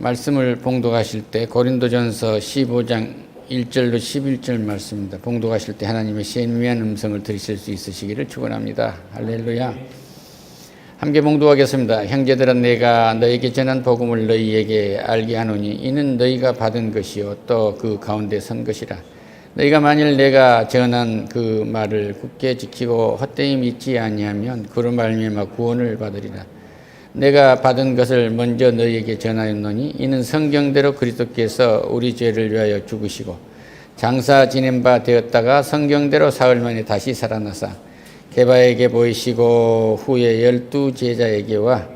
말씀을 봉독하실 때 고린도전서 15장 1절로 11절 말씀입니다. 봉독하실 때 하나님의 신미한 음성을 들으실 수 있으시기를 축원합니다. 할렐루야. 함께 봉독하겠습니다. 형제들아 내가 너에게 전한 복음을 너희에게 알게 하노니 이는 너희가 받은 것이요 또 그 가운데 선 것이라. 너희가 만일 내가 전한 그 말을 굳게 지키고 헛되이 믿지 아니하면 그로 말미암아 구원을 받으리라. 내가 받은 것을 먼저 너희에게 전하였노니 이는 성경대로 그리스도께서 우리 죄를 위하여 죽으시고 장사 지낸 바 되었다가 성경대로 사흘 만에 다시 살아나사 개바에게 보이시고 후에 열두 제자에게와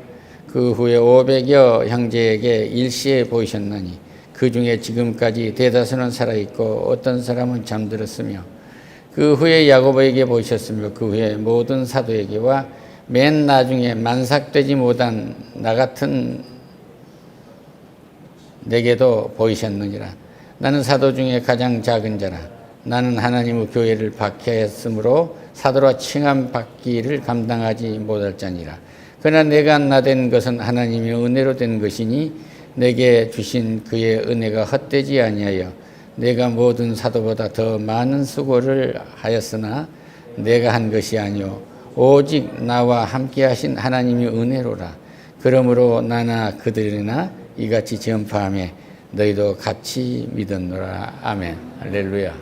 그 후에 오백여 형제에게 일시에 보이셨나니 그 중에 지금까지 대다수는 살아있고 어떤 사람은 잠들었으며 그 후에 야고보에게 보이셨으며 그 후에 모든 사도에게와 맨 나중에 만삭되지 못한 나 같은 내게도 보이셨느니라. 나는 사도 중에 가장 작은 자라. 나는 하나님의 교회를 박해했으므로 사도라 칭함 받기를 감당하지 못할 자니라. 그러나 내가 나된 것은 하나님의 은혜로 된 것이니 내게 주신 그의 은혜가 헛되지 아니하여 내가 모든 사도보다 더 많은 수고를 하였으나 내가 한 것이 아니요 오직 나와 함께 하신 하나님의 은혜로라. 그러므로 나나 그들이나 이같이 전파함에 너희도 같이 믿었노라. 아멘. 할렐루야.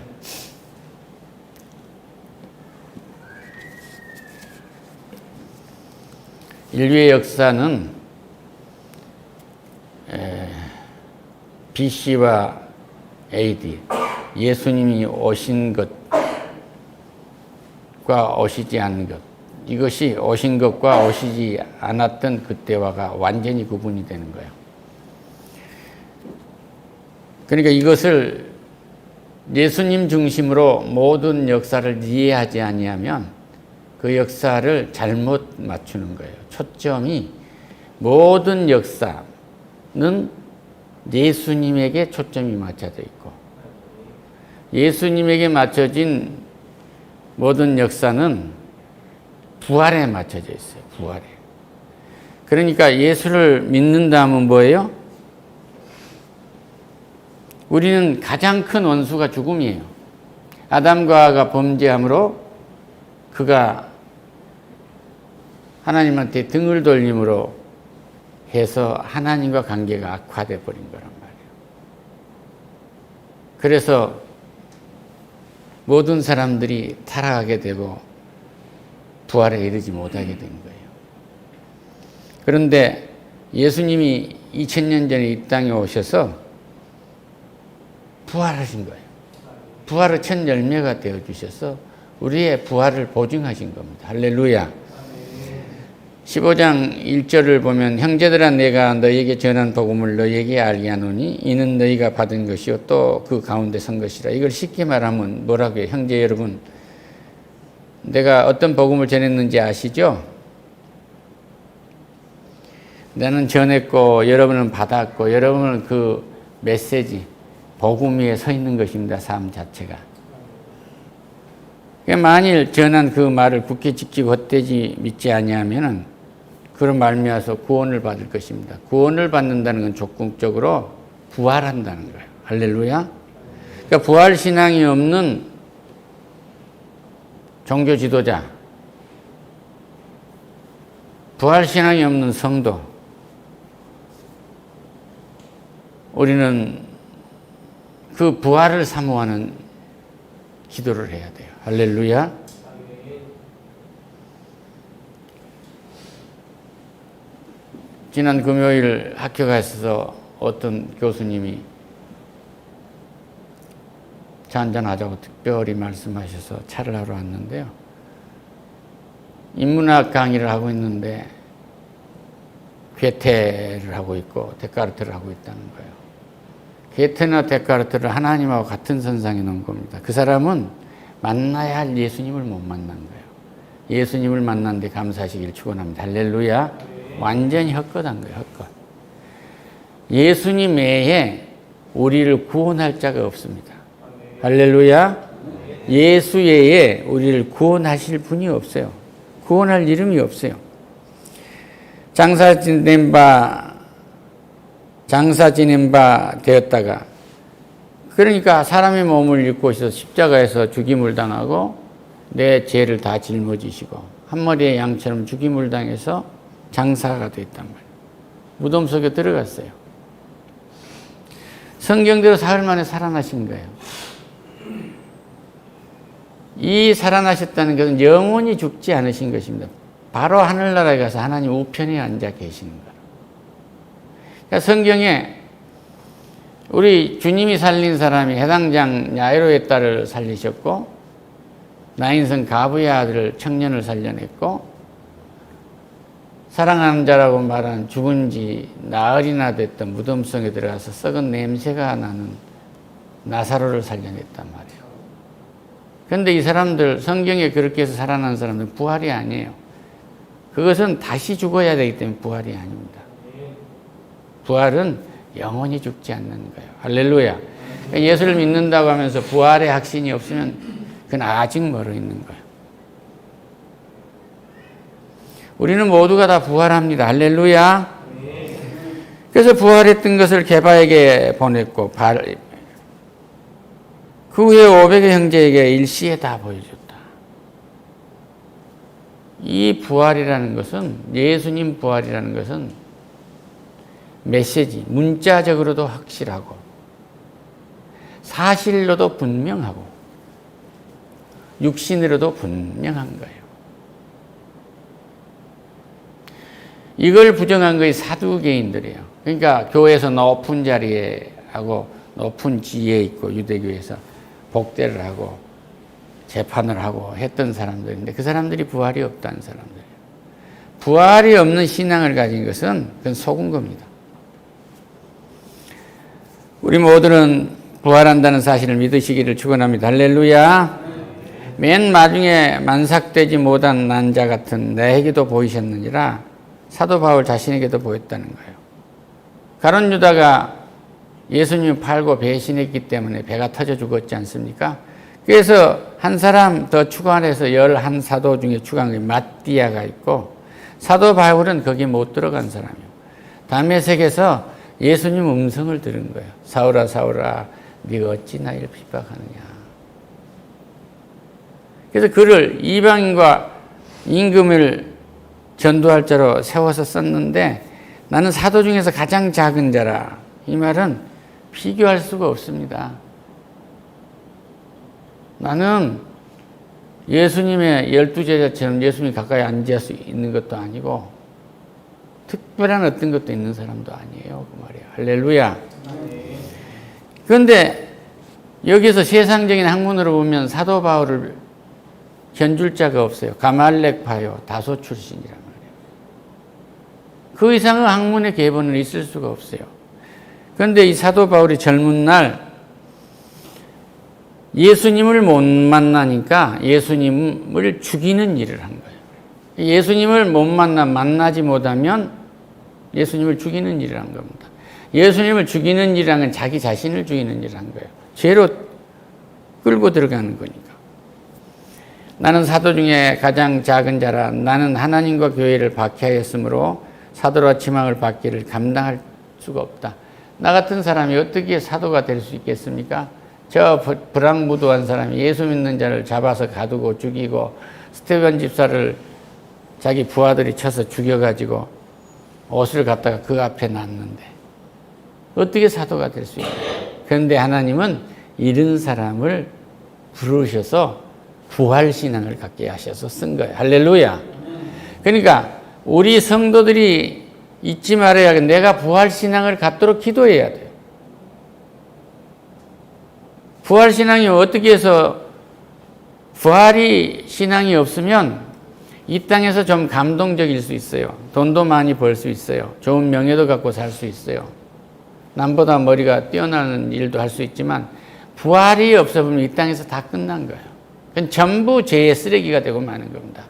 인류의 역사는 BC와 AD, 예수님이 오신 것과 오시지 않은 것, 이것이 오신 것과 오시지 않았던 그때와가 완전히 구분이 되는 거예요. 그러니까 이것을 예수님 중심으로 모든 역사를 이해하지 아니하면 그 역사를 잘못 맞추는 거예요. 초점이 모든 역사는 예수님에게 초점이 맞춰져 있고 예수님에게 맞춰진 모든 역사는 부활에 맞춰져 있어요. 부활에. 그러니까 예수를 믿는다면 뭐예요? 우리는 가장 큰 원수가 죽음이에요. 아담과 하가 범죄함으로 그가 하나님한테 등을 돌림으로 해서 하나님과 관계가 악화돼 버린 거란 말이에요. 그래서 모든 사람들이 타락하게 되고 부활에 이르지 못하게 된 거예요. 그런데 예수님이 2000년 전에 이 땅에 오셔서 부활하신 거예요. 부활의 첫 열매가 되어 주셔서 우리의 부활을 보증하신 겁니다. 할렐루야. 15장 1절을 보면 형제들아 내가 너희에게 전한 복음을 너희에게 알게 하노니 이는 너희가 받은 것이요 또 그 가운데 선 것이라. 이걸 쉽게 말하면 뭐라고 해요? 형제 여러분 내가 어떤 복음을 전했는지 아시죠? 나는 전했고 여러분은 받았고 여러분은 그 메시지 복음 위에 서 있는 것입니다. 삶 자체가. 만일 전한 그 말을 굳게 지키고 헛되지 믿지 아니하면은 그런 말미암아서 구원을 받을 것입니다. 구원을 받는다는 건 조건적으로 부활한다는 거예요. 할렐루야. 그러니까 부활 신앙이 없는 종교 지도자, 부활 신앙이 없는 성도, 우리는 그 부활을 사모하는 기도를 해야 돼요. 할렐루야. 지난 금요일 학교 가서 어떤 교수님이 차 한잔하자고 특별히 말씀하셔서 차를 하러 왔는데요. 인문학 강의를 하고 있는데 괴테를 하고 있고 데카르트를 하고 있다는 거예요. 괴테나 데카르트를 하나님하고 같은 선상에 놓은 겁니다. 그 사람은 만나야 할 예수님을 못 만난 거예요. 예수님을 만났는데 감사하시길 축원합니다. 할렐루야. 완전히 헛것한 거예요. 헛것. 예수님 외에 우리를 구원할 자가 없습니다. 할렐루야. 예수 외에 우리를 구원하실 분이 없어요. 구원할 이름이 없어요. 장사 지낸 바 장사 지낸 바 되었다가 그러니까 사람의 몸을 입고 있어 십자가에서 죽임을 당하고 내 죄를 다 짊어지시고 한 마리의 양처럼 죽임을 당해서 장사가 됐단 말이에요. 무덤 속에 들어갔어요. 성경대로 사흘 만에 살아나신 거예요. 이 살아나셨다는 것은 영원히 죽지 않으신 것입니다. 바로 하늘나라에 가서 하나님 우편에 앉아 계시는 거예요. 그러니까 성경에 우리 주님이 살린 사람이 해당장 야이로의 딸을 살리셨고 나인성 가부의 아들 청년을 살려냈고 사랑하는 자라고 말한 죽은 지 나흘이나 됐던 무덤속에 들어가서 썩은 냄새가 나는 나사로를 살려냈단 말이에요. 그런데 이 사람들 성경에 그렇게 해서 살아난 사람들 부활이 아니에요. 그것은 다시 죽어야 되기 때문에 부활이 아닙니다. 부활은 영원히 죽지 않는 거예요. 할렐루야. 그러니까 예수를 믿는다고 하면서 부활의 확신이 없으면 그건 아직 멀어 있는 거예요. 우리는 모두가 다 부활합니다. 할렐루야. 그래서 부활했던 것을 개바에게 보냈고 그 후에 500의 형제에게 일시에 다 보여줬다. 이 부활이라는 것은 예수님 부활이라는 것은 메시지 문자적으로도 확실하고 사실로도 분명하고 육신으로도 분명한 거예요. 이걸 부정한 것이 사두개인들이에요. 그러니까 교회에서 높은 자리에 하고 높은 지위에 있고 유대교에서 복대를 하고 재판을 하고 했던 사람들인데 그 사람들이 부활이 없다는 사람들이에요. 부활이 없는 신앙을 가진 것은 그건 속은 겁니다. 우리 모두는 부활한다는 사실을 믿으시기를 축원합니다. 할렐루야. 맨 마중에 만삭되지 못한 난자 같은 내에게도 보이셨느니라 사도 바울 자신에게도 보였다는 거예요. 가론 유다가 예수님을 팔고 배신했기 때문에 배가 터져 죽었지 않습니까? 그래서 한 사람 더 추가해서 열한 사도 중에 추가한 게 마띠아가 있고 사도 바울은 거기 못 들어간 사람이에요. 담에색에서 예수님 음성을 들은 거예요. 사울아 사울아 네가 어찌 나를 핍박하느냐. 그래서 그를 이방인과 임금을 전도할 자로 세워서 썼는데 나는 사도 중에서 가장 작은 자라. 이 말은 비교할 수가 없습니다. 나는 예수님의 열두 제자처럼 예수님 가까이 앉을 수 있는 것도 아니고 특별한 어떤 것도 있는 사람도 아니에요. 그 말이에요. 할렐루야. 그런데 여기서 세상적인 학문으로 보면 사도 바울을 견줄 자가 없어요. 가말렉 파요. 다소 출신이란 말이에요. 그 이상의 학문의 계보는 있을 수가 없어요. 그런데 이 사도 바울이 젊은 날 예수님을 못 만나니까 예수님을 죽이는 일을 한 거예요. 예수님을 못 만나, 만나지 못하면 예수님을 죽이는 일을 한 겁니다. 예수님을 죽이는 일이란 자기 자신을 죽이는 일을 한 거예요. 죄로 끌고 들어가는 거니까. 나는 사도 중에 가장 작은 자라 나는 하나님과 교회를 박해하였으므로 사도와 지망을 받기를 감당할 수가 없다. 나 같은 사람이 어떻게 사도가 될 수 있겠습니까? 저 불황무도한 사람이 예수 믿는 자를 잡아서 가두고 죽이고 스테반 집사를 자기 부하들이 쳐서 죽여가지고 옷을 갖다가 그 앞에 놨는데 어떻게 사도가 될 수 있냐? 그런데 하나님은 이런 사람을 부르셔서 부활 신앙을 갖게 하셔서 쓴 거예요. 할렐루야. 그러니까 우리 성도들이 잊지 말아야 내가 부활 신앙을 갖도록 기도해야 돼요. 부활 신앙이 어떻게 해서 부활이 신앙이 없으면 이 땅에서 좀 감동적일 수 있어요. 돈도 많이 벌 수 있어요. 좋은 명예도 갖고 살 수 있어요. 남보다 머리가 뛰어나는 일도 할 수 있지만 부활이 없어 보면 이 땅에서 다 끝난 거예요. 그건 전부 죄의 쓰레기가 되고 마는 겁니다.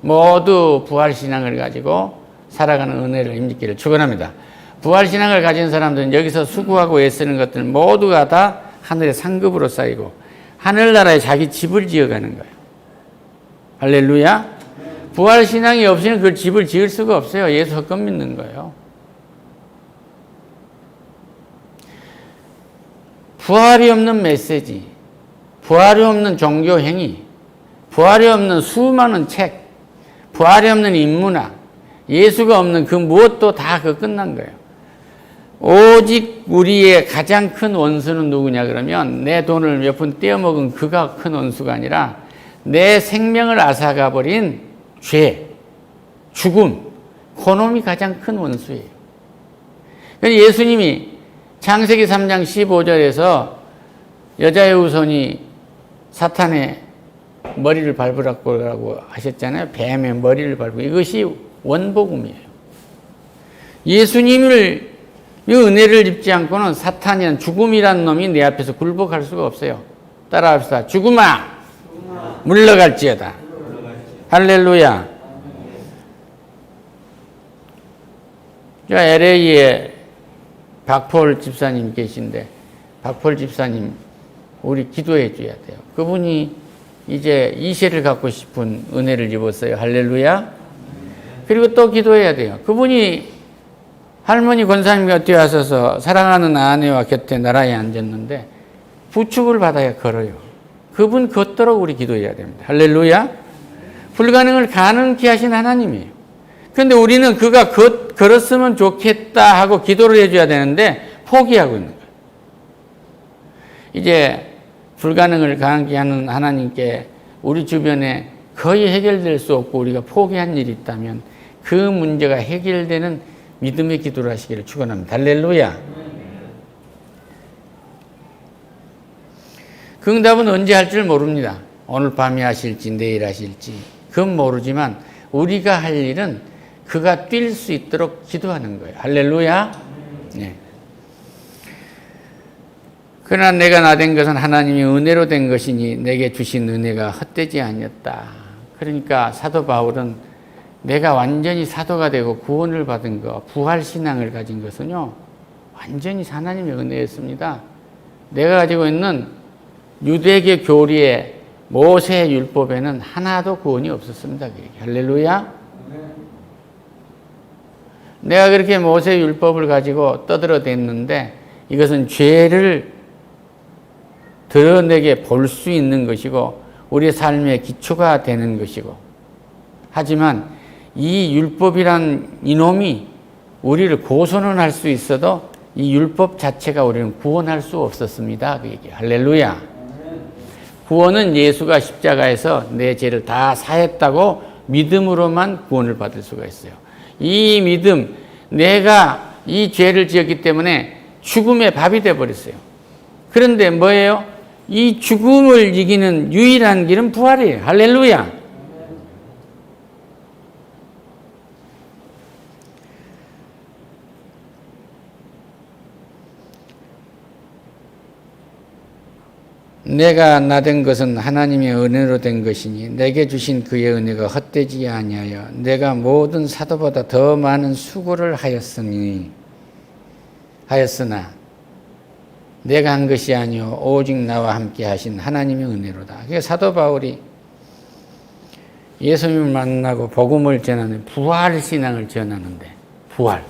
모두 부활 신앙을 가지고 살아가는 은혜를 힘입기를 축원합니다. 부활 신앙을 가진 사람들은 여기서 수고하고 애쓰는 것들 모두가 다 하늘의 상급으로 쌓이고 하늘나라에 자기 집을 지어가는 거예요. 할렐루야. 부활 신앙이 없이는 그 집을 지을 수가 없어요. 예수 헛것 믿는 거예요. 부활이 없는 메시지, 부활이 없는 종교 행위, 부활이 없는 수많은 책, 부활이 없는 인문학, 예수가 없는 그 무엇도 다 그 끝난 거예요. 오직 우리의 가장 큰 원수는 누구냐 그러면 내 돈을 몇 푼 떼어먹은 그가 큰 원수가 아니라 내 생명을 앗아가 버린 죄, 죽음, 그놈이 가장 큰 원수예요. 그래서 예수님이 창세기 3장 15절에서 여자의 우선이 사탄의 머리를 밟으라고 하셨잖아요. 뱀의 머리를 밟고 이것이 원복음이에요. 예수님을 이 은혜를 입지 않고는 사탄이란 죽음이란 놈이 내 앞에서 굴복할 수가 없어요. 따라합시다. 죽음아, 물러갈지어다. 할렐루야. 저 LA에 박폴 집사님 계신데 박폴 집사님 우리 기도해 줘야 돼요. 그분이 이제 이세를 갖고 싶은 은혜를 입었어요. 할렐루야. 그리고 또 기도해야 돼요. 그분이 할머니 권사님 곁에 와서서 사랑하는 아내와 곁에 나라에 앉았는데 부축을 받아야 걸어요. 그분 걷도록 우리 기도해야 됩니다. 할렐루야. 불가능을 가능케 하신 하나님이에요. 그런데 우리는 그가 걷, 걸었으면 좋겠다 하고 기도를 해줘야 되는데 포기하고 있는 거예요. 이제 불가능을 가능케 하는 하나님께 우리 주변에 거의 해결될 수 없고 우리가 포기한 일이 있다면 그 문제가 해결되는 믿음의 기도를 하시기를 축원합니다. 할렐루야. 그 응답은 언제 할 줄 모릅니다. 오늘 밤에 하실지 내일 하실지 그건 모르지만 우리가 할 일은 그가 뛸 수 있도록 기도하는 거예요. 할렐루야. 네. 그러나 내가 나 된 것은 하나님이 은혜로 된 것이니 내게 주신 은혜가 헛되지 아니었다. 그러니까 사도 바울은 내가 완전히 사도가 되고 구원을 받은 것, 부활 신앙을 가진 것은요, 완전히 하나님의 은혜였습니다. 내가 가지고 있는 유대계 교리의 모세 율법에는 하나도 구원이 없었습니다. 할렐루야. 내가 그렇게 모세 율법을 가지고 떠들어댔는데 이것은 죄를 드러내게 볼 수 있는 것이고 우리 삶의 기초가 되는 것이고 하지만 이 율법이란 이놈이 우리를 고소는 할 수 있어도 이 율법 자체가 우리는 구원할 수 없었습니다. 그 얘기. 할렐루야. 구원은 예수가 십자가에서 내 죄를 다 사했다고 믿음으로만 구원을 받을 수가 있어요. 이 믿음, 내가 이 죄를 지었기 때문에 죽음의 밥이 돼 버렸어요. 그런데 뭐예요? 이 죽음을 이기는 유일한 길은 부활이에요. 할렐루야. 내가 나 된 것은 하나님의 은혜로 된 것이니 내게 주신 그의 은혜가 헛되지 아니하여 내가 모든 사도보다 더 많은 수고를 하였으니 하였으나 내가 한 것이 아니요 오직 나와 함께 하신 하나님의 은혜로다. 그게 사도 바울이 예수님을 만나고 복음을 전하는 부활 신앙을 전하는데 부활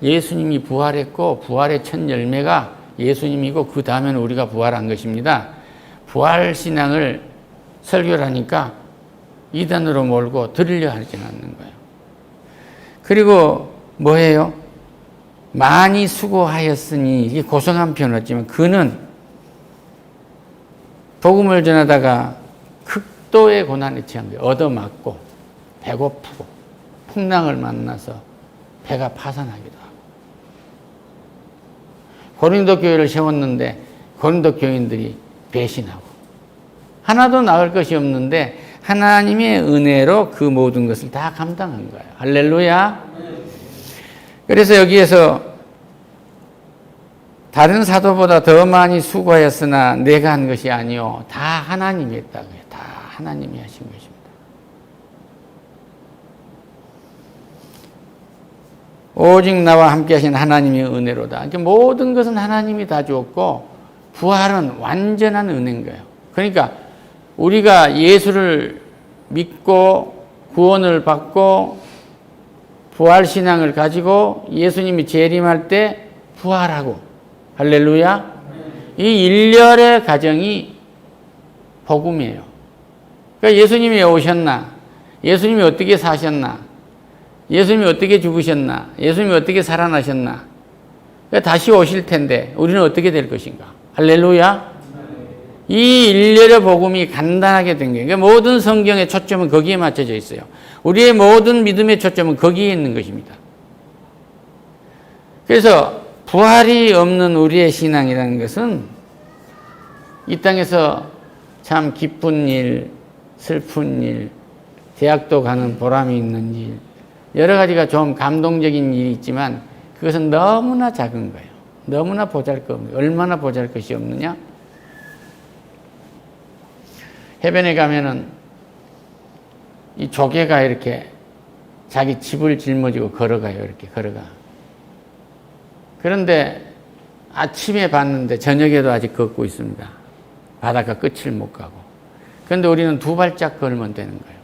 예수님이 부활했고 부활의 첫 열매가 예수님이고 그 다음에는 우리가 부활한 것입니다. 부활 신앙을 설교를 하니까 이단으로 몰고 들으려 하지 않는 거예요. 그리고 뭐예요? 많이 수고하였으니 이게 고성한 표현이었지만 그는 복음을 전하다가 극도의 고난에 처한 거예요. 얻어맞고 배고프고 풍랑을 만나서 배가 파산하기도 하 고 고린도 교회를 세웠는데 고린도 교인들이 배신하고 하나도 나을 것이 없는데 하나님의 은혜로 그 모든 것을 다 감당한 거예요. 할렐루야. 그래서 여기에서 다른 사도보다 더 많이 수고하였으나 내가 한 것이 아니요 다 하나님이 했다고요. 다 하나님이 하신 것입니다. 오직 나와 함께 하신 하나님의 은혜로다. 그러니까 모든 것은 하나님이 다 주었고 부활은 완전한 은혜인 거예요. 그러니까 우리가 예수를 믿고 구원을 받고 부활 신앙을 가지고 예수님이 재림할 때 부활하고 할렐루야. 이 일렬의 가정이 복음이에요. 그러니까 예수님이 오셨나? 예수님이 어떻게 사셨나? 예수님이 어떻게 죽으셨나? 예수님이 어떻게 살아나셨나? 그러니까 다시 오실 텐데 우리는 어떻게 될 것인가? 할렐루야. 이 일렬의 복음이 간단하게 된 거예요. 그러니까 모든 성경의 초점은 거기에 맞춰져 있어요. 우리의 모든 믿음의 초점은 거기에 있는 것입니다. 그래서 부활이 없는 우리의 신앙이라는 것은 이 땅에서 참 기쁜 일, 슬픈 일, 대학도 가는 보람이 있는 일, 여러 가지가 좀 감동적인 일이 있지만 그것은 너무나 작은 거예요. 너무나 보잘 것 없는, 얼마나 보잘 것이 없느냐? 해변에 가면은 이 조개가 이렇게 자기 집을 짊어지고 걸어가요. 이렇게 걸어가. 그런데 아침에 봤는데 저녁에도 아직 걷고 있습니다. 바닷가 끝을 못 가고. 그런데 우리는 두 발짝 걸으면 되는 거예요.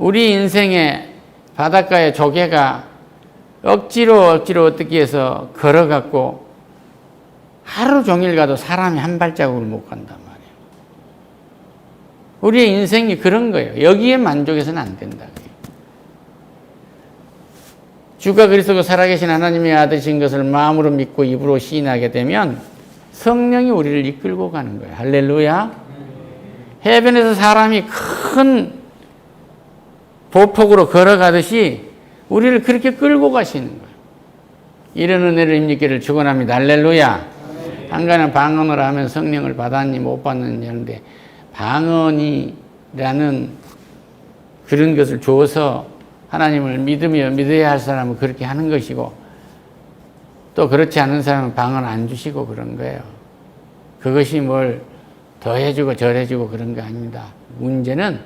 우리 인생에 바닷가에 조개가 억지로 억지로 어떻게 해서 걸어갔고 하루 종일 가도 사람이 한 발자국을 못 간단 말이에요. 우리의 인생이 그런 거예요. 여기에 만족해서는 안 된다. 주가 그리스도 살아계신 하나님의 아들신 것을 마음으로 믿고 입으로 시인하게 되면 성령이 우리를 이끌고 가는 거예요. 할렐루야. 해변에서 사람이 큰 보폭으로 걸어가듯이 우리를 그렇게 끌고 가시는 거예요. 이런 은혜를 임님께를 축원합니다. 할렐루야. 한가는 방언을 하면 성령을 받았니 못 받느냐 하는데 방언이라는 그런 것을 줘서 하나님을 믿으며 믿어야 할 사람은 그렇게 하는 것이고 또 그렇지 않은 사람은 방언 안 주시고 그런 거예요. 그것이 뭘 더해주고 절해주고 그런 거 아닙니다. 문제는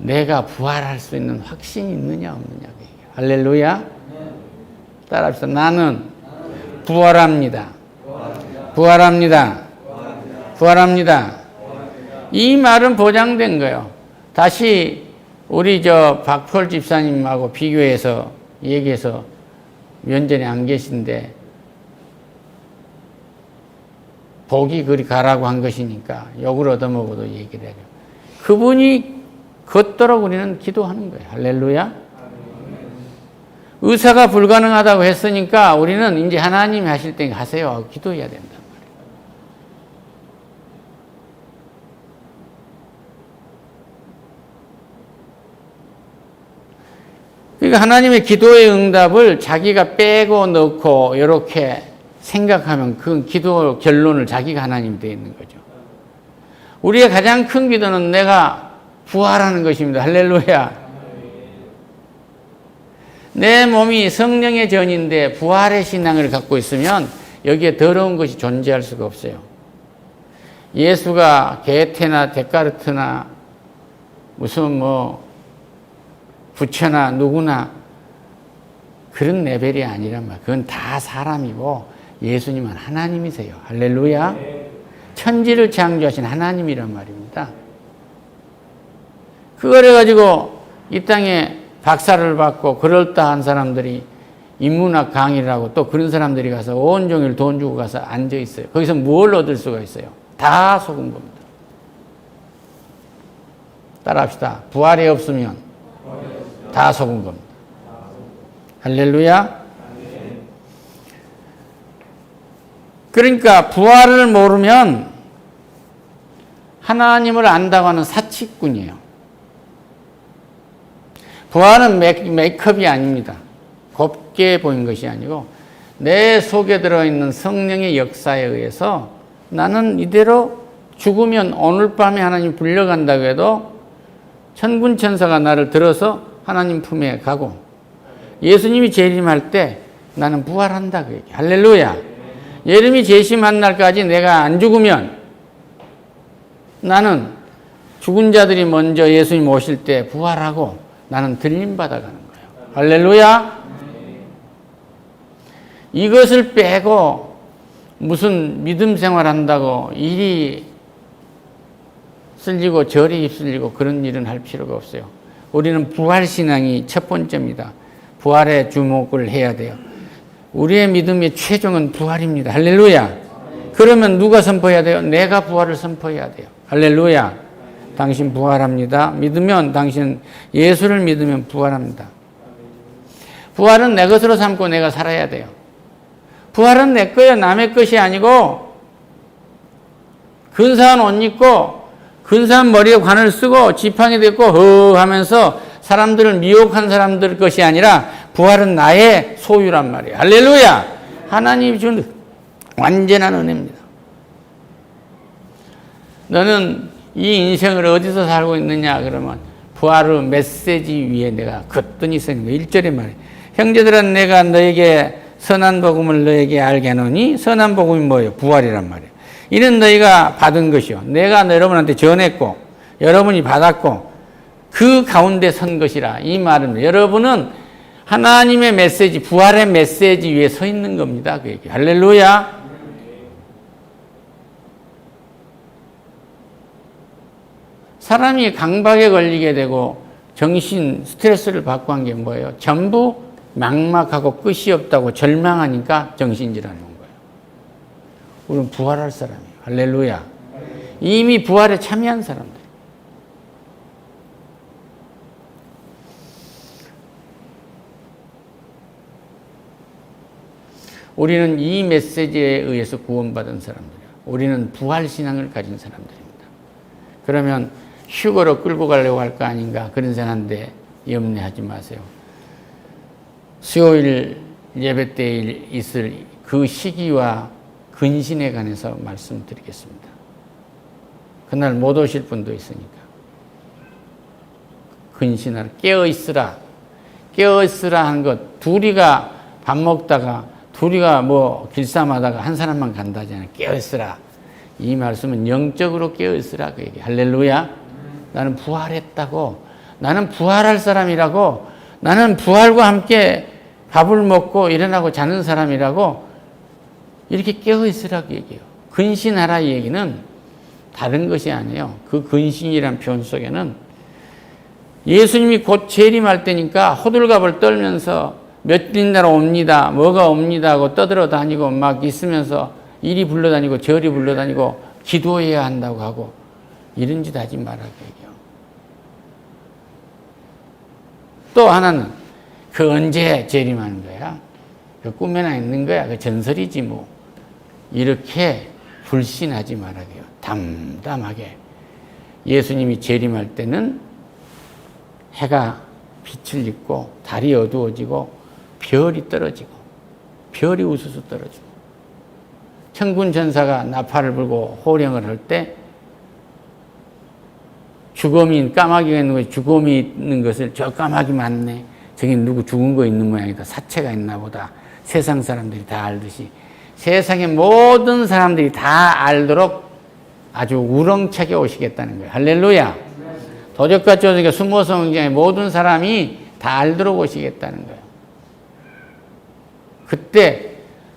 내가 부활할 수 있는 확신이 있느냐 없느냐. 할렐루야. 따라합시다. 나는 부활합니다. 부활합니다. 부활합니다. 이 말은 보장된 거예요. 다시 우리 저 박폴 집사님하고 비교해서 얘기해서 면전에 안 계신데 복이 그리 가라고 한 것이니까 욕을 얻어먹어도 얘기를 해요. 그분이 걷도록 우리는 기도하는 거예요. 할렐루야. 의사가 불가능하다고 했으니까 우리는 이제 하나님이 하실 때 하세요. 기도해야 된다. 그러니까 하나님의 기도의 응답을 자기가 빼고 넣고 이렇게 생각하면 그 기도 결론을 자기가 하나님 되어 있는 거죠. 우리의 가장 큰 기도는 내가 부활하는 것입니다. 할렐루야. 내 몸이 성령의 전인데 부활의 신앙을 갖고 있으면 여기에 더러운 것이 존재할 수가 없어요. 예수가 게테나 데카르트나 무슨 뭐 부처나 누구나 그런 레벨이 아니란 말. 그건 다 사람이고 예수님은 하나님이세요. 할렐루야. 천지를 창조하신 하나님이란 말입니다. 그걸 해가지고 이 땅에 박사를 받고 그럴다한 사람들이 인문학 강의를 하고 또 그런 사람들이 가서 온종일 돈 주고 가서 앉아 있어요. 거기서 뭘 얻을 수가 있어요? 다 속은 겁니다. 따라합시다. 부활이 없으면 다 속은 겁니다. 할렐루야. 그러니까 부활을 모르면 하나님을 안다고 하는 사치꾼이에요. 부활은 메이크업이 아닙니다. 곱게 보인 것이 아니고 내 속에 들어있는 성령의 역사에 의해서 나는 이대로 죽으면 오늘 밤에 하나님 불려간다고 해도 천군 천사가 나를 들어서 하나님 품에 가고 예수님이 재림할 때 나는 부활한다 그 얘기. 할렐루야. 예수님이 재심한 날까지 내가 안 죽으면 나는 죽은 자들이 먼저 예수님 오실 때 부활하고 나는 들림 받아 가는 거예요. 할렐루야. 이것을 빼고 무슨 믿음 생활 한다고 일이 쓸리고 절이 입술리고 그런 일은 할 필요가 없어요. 우리는 부활신앙이 첫 번째입니다. 부활에 주목을 해야 돼요. 우리의 믿음의 최종은 부활입니다. 할렐루야. 그러면 누가 선포해야 돼요? 내가 부활을 선포해야 돼요. 할렐루야. 당신 부활합니다. 믿으면 당신 예수를 믿으면 부활합니다. 부활은 내 것으로 삼고 내가 살아야 돼요. 부활은 내 거예요. 남의 것이 아니고 근사한 옷 입고 근사한 머리에 관을 쓰고 지팡이 들고 허 하면서 사람들을 미혹한 사람들 것이 아니라 부활은 나의 소유란 말이에요. 할렐루야. 하나님이 준 완전한 은혜입니다. 너는 이 인생을 어디서 살고 있느냐 그러면 부활의 메시지 위에 내가 서 있는 거 1절에 말해 형제들아 내가 너에게 선한 복음을 너에게 알게 하노니 선한 복음이 뭐예요? 부활이란 말이에요. 이는 너희가 받은 것이요. 내가 여러분한테 전했고 여러분이 받았고 그 가운데 선 것이라 이 말은 여러분은 하나님의 메시지 부활의 메시지 위에 서 있는 겁니다. 그 얘기. 할렐루야. 사람이 강박에 걸리게 되고 정신 스트레스를 받고 한 게 뭐예요? 전부 막막하고 끝이 없다고 절망하니까 정신질환 온 거예요. 우리는 부활할 사람이에요. 할렐루야. 이미 부활에 참여한 사람들. 우리는 이 메시지에 의해서 구원받은 사람들이에요. 우리는 부활 신앙을 가진 사람들입니다. 그러면 휴거로 끌고 가려고 할 거 아닌가 그런 생각인데 염려하지 마세요. 수요일 예배 때 있을 그 시기와 근신에 관해서 말씀드리겠습니다. 그날 못 오실 분도 있으니까. 근신하라. 깨어 있으라. 깨어 있으라 한 것. 둘이가 밥 먹다가 둘이가 뭐 길쌈하다가 한 사람만 간다잖아요. 깨어 있으라. 이 말씀은 영적으로 깨어 있으라 그 얘기. 할렐루야. 나는 부활했다고. 나는 부활할 사람이라고. 나는 부활과 함께 밥을 먹고 일어나고 자는 사람이라고 이렇게 깨어 있으라 그 얘기예요. 근신하라 이 얘기는 다른 것이 아니에요. 그 근신이란 표현 속에는 예수님이 곧 재림할 때니까 호들갑을 떨면서 몇일 날 옵니다. 뭐가 옵니다 하고 떠들어 다니고 막 있으면서 이리 불러다니고 저리 불러다니고 기도해야 한다고 하고 이런 짓 하지 말라 그 얘기요. 또 하나는 그 언제 재림하는 거야? 그 꿈에나 있는 거야. 그 전설이지 뭐. 이렇게 불신하지 말아요. 담담하게. 예수님이 재림할 때는 해가 빛을 잃고 달이 어두워지고 별이 떨어지고 별이 우수수 떨어지고 천군 전사가 나팔을 불고 호령을 할 때 주검이 까마귀가 있는 것이 주검이 있는 것을 저 까마귀 맞네. 저기 누구 죽은 거 있는 모양이다. 사체가 있나 보다. 세상 사람들이 다 알듯이 세상의 모든 사람들이 다 알도록 아주 우렁차게 오시겠다는 거예요. 할렐루야. 도적과 숨어서 굉장히 모든 사람이 다 알도록 오시겠다는 거예요. 그때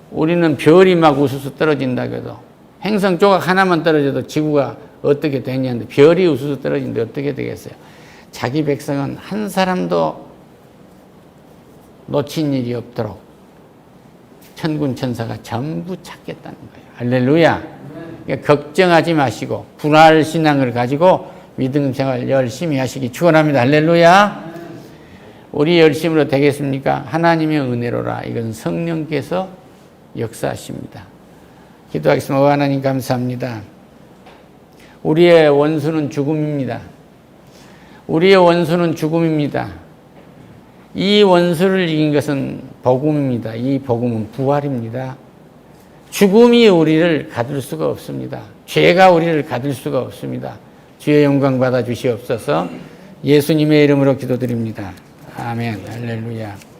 우리는 별이 막 우수수 떨어진다 그래도 행성 조각 하나만 떨어져도 지구가 어떻게 되냐는데 별이 우수수 떨어진데 어떻게 되겠어요? 자기 백성은 한 사람도 놓친 일이 없도록 천군 천사가 전부 찾겠다는 거예요. 할렐루야. 그러니까 걱정하지 마시고 분할 신앙을 가지고 믿음 생활 열심히 하시기 축원합니다. 할렐루야. 우리 열심으로 되겠습니까? 하나님의 은혜로라. 이건 성령께서 역사하십니다. 기도하겠습니다. 오 하나님 감사합니다. 우리의 원수는 죽음입니다. 우리의 원수는 죽음입니다. 이 원수를 이긴 것은 복음입니다. 이 복음은 부활입니다. 죽음이 우리를 가둘 수가 없습니다. 죄가 우리를 가둘 수가 없습니다. 주의 영광 받아 주시옵소서. 예수님의 이름으로 기도드립니다. 아멘. 할렐루야.